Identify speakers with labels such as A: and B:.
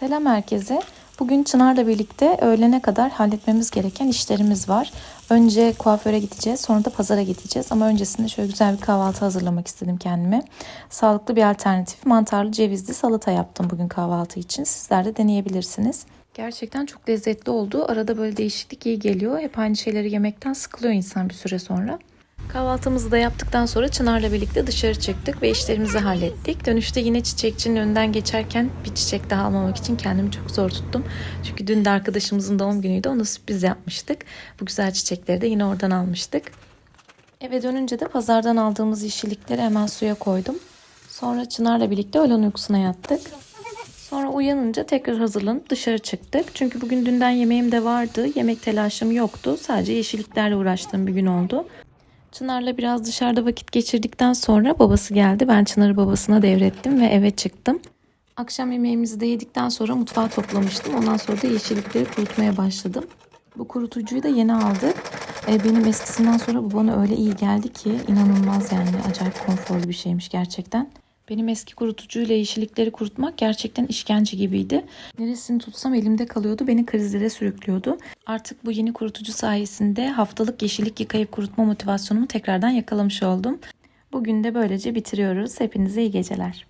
A: Selam herkese. Bugün Çınar'la birlikte öğlene kadar halletmemiz gereken işlerimiz var. Önce kuaföre gideceğiz, sonra da pazara gideceğiz. Ama öncesinde şöyle güzel bir kahvaltı hazırlamak istedim kendime. Sağlıklı bir alternatif mantarlı cevizli salata yaptım bugün kahvaltı için. Sizler de deneyebilirsiniz. Gerçekten çok lezzetli oldu. Arada böyle değişiklik iyi geliyor. Hep aynı şeyleri yemekten sıkılıyor insan bir süre sonra. Kahvaltımızı da yaptıktan sonra Çınar'la birlikte dışarı çıktık ve işlerimizi hallettik. Dönüşte yine çiçekçinin önünden geçerken bir çiçek daha almamak için kendimi çok zor tuttum. Çünkü dün de arkadaşımızın doğum günüydü. Ona sürpriz yapmıştık. Bu güzel çiçekleri de yine oradan almıştık. Eve dönünce de pazardan aldığımız yeşillikleri hemen suya koydum. Sonra Çınar'la birlikte öğlen uykusuna yattık. Sonra uyanınca tekrar hazırlanıp dışarı çıktık. Çünkü bugün dünden yemeğim de vardı. Yemek telaşım yoktu. Sadece yeşilliklerle uğraştığım bir gün oldu. Çınar'la biraz dışarıda vakit geçirdikten sonra babası geldi. Ben Çınar'ı babasına devrettim ve eve çıktım. Akşam yemeğimizi de yedikten sonra mutfağı toplamıştım. Ondan sonra da yeşillikleri kurutmaya başladım. Bu kurutucuyu da yeni aldık. Ee, benim eskisinden sonra bu bana öyle iyi geldi ki inanılmaz yani acayip konforlu bir şeymiş gerçekten. Benim eski kurutucuyla yeşillikleri kurutmak gerçekten işkence gibiydi. Neresini tutsam elimde kalıyordu, beni krizlere sürüklüyordu. Artık bu yeni kurutucu sayesinde haftalık yeşillik yıkayıp kurutma motivasyonumu tekrardan yakalamış oldum. Bugün de böylece bitiriyoruz. Hepinize iyi geceler.